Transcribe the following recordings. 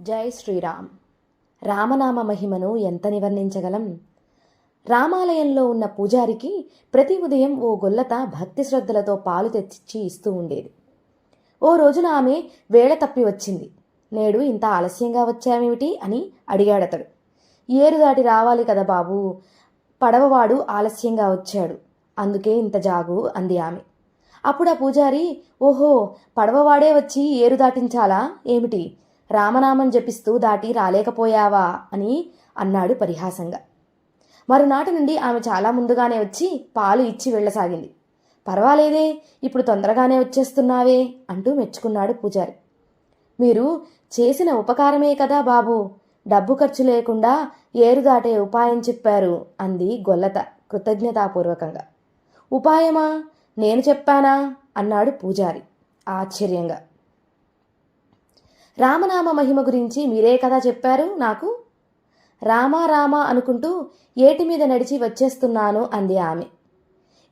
జై శ్రీరామ్. రామనామ మహిమను ఎంత నివర్ణించగలం? రామాలయంలో ఉన్న పూజారికి ప్రతి ఉదయం ఓ గొల్లత భక్తి శ్రద్ధలతో పాలు తెచ్చిచ్చి ఇస్తూ ఉండేది. ఓ రోజున ఆమె వేళ తప్పి వచ్చింది. నేడు ఇంత ఆలస్యంగా వచ్చామేమిటి అని అడిగాడతడు. ఏరు దాటి రావాలి కదా బాబు పడవవాడు ఆలస్యంగా వచ్చాడు. అందుకే ఇంత జాగు అంది ఆమె. అప్పుడు ఆ పూజారి ఓహో పడవవాడే వచ్చి ఏరు దాటించాలా? ఏమిటి? రామనామం జపిస్తూ దాటి రాలేకపోయావా అని అన్నాడు పరిహాసంగా. మరునాటి నుండి ఆమె చాలా ముందుగానే వచ్చి పాలు ఇచ్చి వెళ్ళసాగింది. పర్వాలేదే ఇప్పుడు తొందరగానే వచ్చేస్తున్నావే అంటూ మెచ్చుకున్నాడు పూజారి. మీరు చేసిన ఉపకారమే కదా బాబు డబ్బు ఖర్చు లేకుండా ఏరు దాటే ఉపాయం చెప్పారు అంది గొల్లత కృతజ్ఞతాపూర్వకంగా. ఉపాయమా? నేను చెప్పానా? అన్నాడు పూజారి ఆశ్చర్యంగా. రామనామ మహిమ గురించి మీరే కదా చెప్పారు నాకు? రామా రామా అనుకుంటూ ఏటి మీద నడిచి వచ్చేస్తున్నాను అంది ఆమె.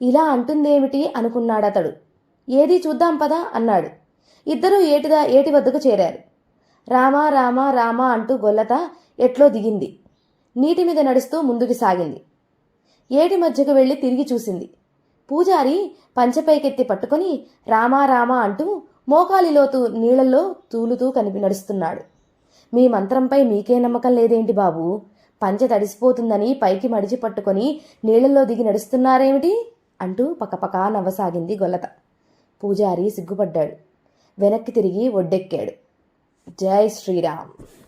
ఇలా అంటుందేమిటి అనుకున్నాడతడు. ఏది చూద్దాం పదా అన్నాడు. ఇద్దరూ ఏటిదా ఏటి వద్దకు చేరారు. రామా రామా రామా అంటూ గొల్లత ఎట్లో దిగింది. నీటి మీద నడుస్తూ ముందుకు సాగింది. ఏటి మధ్యకు వెళ్ళి తిరిగి చూసింది. పూజారి పంచపైకెత్తి పట్టుకొని రామా రామా అంటూ మోకాలిలోతు నీళ్ళలో తూలుతూ కనిపి నడుస్తున్నాడు. మీ మంత్రంపై మీకే నమ్మకం లేదేంటి బాబు? పంచ తడిసిపోతుందని పైకి మడిచి పట్టుకొని నీళ్ళలో దిగి నడుస్తున్నారేమిటి? అంటూ పకపకా నవ్వసాగింది గొల్లత. పూజారి సిగ్గుపడ్డాడు. వెనక్కి తిరిగి ఒడ్డెక్కాడు. జై శ్రీరామ్.